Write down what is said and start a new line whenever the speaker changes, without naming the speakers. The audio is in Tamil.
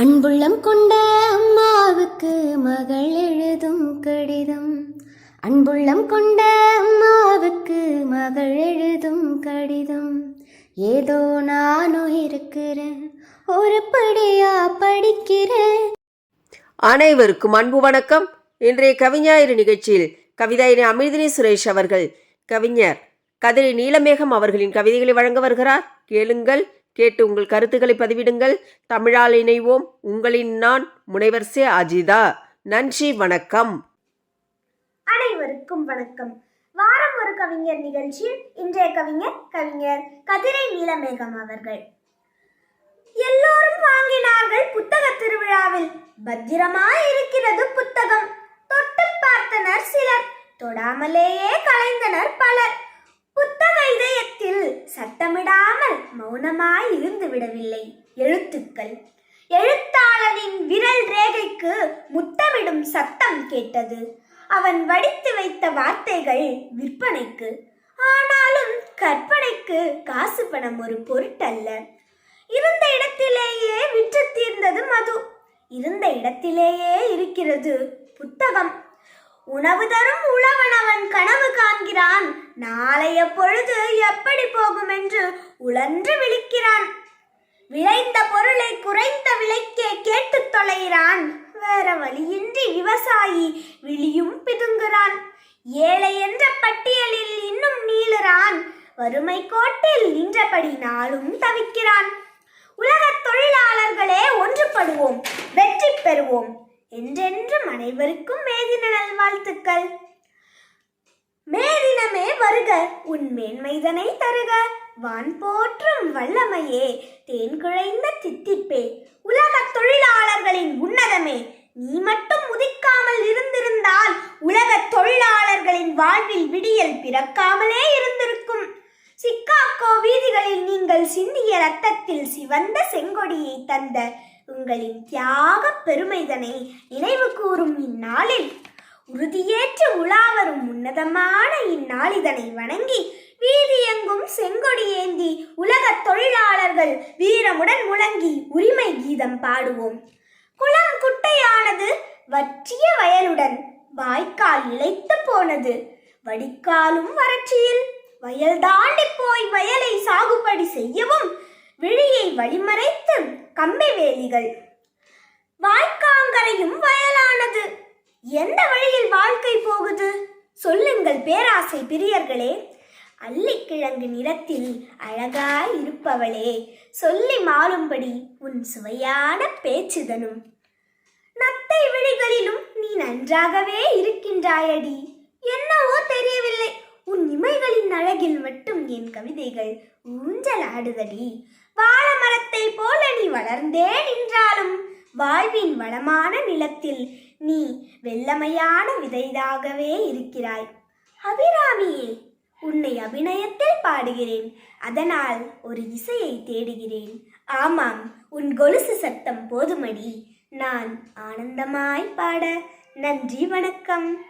அன்புள்ளம் கொண்ட அம்மாவுக்கு மகள் எழுதும் கடிதம். அன்புள்ளம் கொண்ட அம்மாவுக்கு மகள் எழுதும் கடிதம். ஏதோ நானும் இருக்கிறேன் ஒரு படியா படிக்கிறேன்
அனைவருக்கும் அன்பு வணக்கம். இன்றைய கவிஞாயிறு நிகழ்ச்சியில் கவிதாயினி அமிர்தினி சுரேஷ் அவர்கள் கவிஞர் கதிரை நீலமேகம் அவர்களின் கவிதைகளை வழங்க வருகிறார். கேளுங்கள். கேட்டு உங்கள் கருத்துக்களை பதிவிடுங்கள். தமிழால் இணைவோம். உங்களின் நான் முனைவர் சே அஜிதா. நன்றி வணக்கம்.
அனைவருக்கும் வணக்கம். வாரம் ஒரு கவிஞர் நிகழ்ச்சியில் இன்றைய கவிஞர் கவிஞர் கதிரை நீலமேகம் அவர்கள். எல்லோரும் வாங்கினார்கள் புத்தக திருவிழாவில். பத்திரமா இருக்கிறது புத்தகம். தொட்டு பார்த்தனர் சிலர். தொடாமலேயே கலைந்தனர் பலர். மௌனமாய் இருந்து விடவில்லை. எழுத்துக்கள். எழுத்தாளனின் விரல் ரேகைக்கு முத்தமிடும் சத்தம் கேட்டது. அவன் வடித்து வைத்த வார்த்தைகள் விற்பனைக்கு. ஆனாலும் கற்பனைக்கு காசு பணம் ஒரு பொருட்டல்ல. இருந்த இடத்திலேயே விற்று தீர்ந்தது மது. இருந்த இடத்திலேயே இருக்கிறது புத்தகம். உணவு தரும் உழவன் அவன் கனவு காண்கிறான் நாளைய பொழுது எப்படி போகும் என்று உழன்று விழிக்கிறான். விளைந்த பொருளை குறைந்த விலைக்கே கேட்டுத் தொலைகிறான். வேற வழியின்றி விவசாயி விழியும் பிதுங்குறான் ஏழை என்ற பட்டியலில் இன்னும் நீளுறான். வறுமை கோட்டில் நின்றபடி நாளும் தவிக்கிறான். உலகத் தொழிலாளர்களே ஒன்றுபடுவோம் வெற்றி பெறுவோம் என்றென்றும் அனைவருக்கும் மேதின நல்வாழ்த்துக்கள். மேதி வருக உன் மேன்மைதனை தருக. வான் போற்றும் வல்லமையே தேன் குழைந்த தித்திப்பே உலக தொழிலாளர்களின் உன்னதமே நீ மட்டும் உதிக்காமல் இருந்திருந்தால் உலக தொழிலாளர்களின் வாழ்வில் விடியல் பிறக்காமலே இருந்திருக்கும். சிக்காகோ வீதிகளில் நீங்கள் சிந்திய ரத்தத்தில் சிவந்த செங்கொடியை தந்த உங்களின் தியாக பெருமைதனை நினைவு கூறும் இந்நாளில். உறுதியேற்று உலாவரும் உன்னதமான இந்நாளிதனை வணங்கி வீதியெங்கும் செங்கொடி ஏந்தி உலகத் தொழிலாளர்கள் வீரமுடன் முழங்கி உரிமை கீதம் பாடுவோம். குளம் குட்டையானது வற்றிய வயலுடன் வாய்க்கால் இழைத்து போனது. வடிகாலும் வறட்சியில் வயல் தாண்டி போய் வயலை சாகுபடி செய்யவும் விழியை வழிமறைத்து கம்பி வேலிகள். வாய்க்காங்கரையும் வயலானது. எந்த வழியில் வாழ்க்கை போகுது? சொல்லுங்கள் பேராசை பிரியர்களே. அள்ளிக்கிழங்கு நிறத்தில் அழகாய் இருப்பவளே சொல்லி மாறும்படி உன் சுவையான பேச்சுதனும். நத்தை விழிகளிலும் நீ நன்றாகவே இருக்கின்றாயடி. என்னவோ தெரியவில்லை உன் இமைகளின் அழகில் மட்டும் என் கவிதைகள் ஊஞ்சல் ஆடுதடி. வாழ மரத்தை போல நீ வளர்ந்தே நின்றாலும் வாழ்வின் வளமான நிலத்தில் நீ வெள்ளமையான விதைதாகவே இருக்கிறாய். அபிராமியே உன்னை அபிநயத்தில் பாடுகிறேன். அதனால் ஒரு இசையை தேடுகிறேன். ஆமாம் உன் கொலுசு சத்தம் போதுமடி. நான் ஆனந்தமாய் பாட நன்றி வணக்கம்.